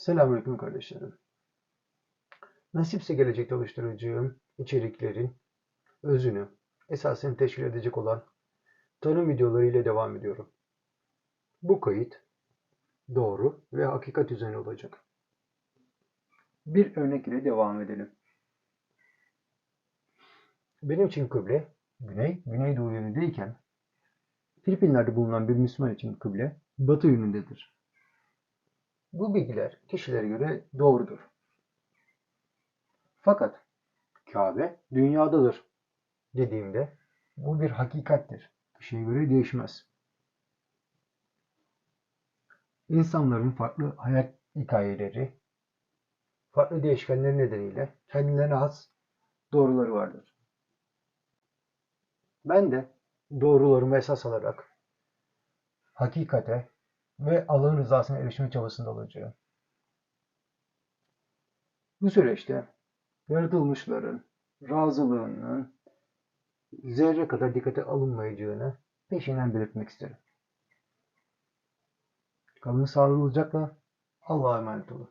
Selamünaleyküm kardeşlerim. Nasipse gelecekte oluşturacağım içeriklerin özünü, esasını teşkil edecek olan tanım videoları ile devam ediyorum. Bu kayıt doğru ve hakikat üzerine olacak. Bir örnek ile devam edelim. Benim için kıble güney, güneydoğu yönündeyken Filipinler'de bulunan bir Müslüman için kıble batı yönündedir. Bu bilgiler kişilere göre doğrudur. Fakat Kabe dünyadadır dediğimde bu bir hakikattir. Kişiye göre değişmez. İnsanların farklı hayat hikayeleri, farklı değişkenler nedeniyle kendilerine has doğruları vardır. Ben de doğrularımı esas alarak hakikate ve Allah'ın rızasına erişme çabasında olacağım. Bu süreçte yaratılmışların razılığının zerre kadar dikkate alınmayacağını peşinden belirtmek isterim. Kalın sağlıcakla Allah'a emanet olun.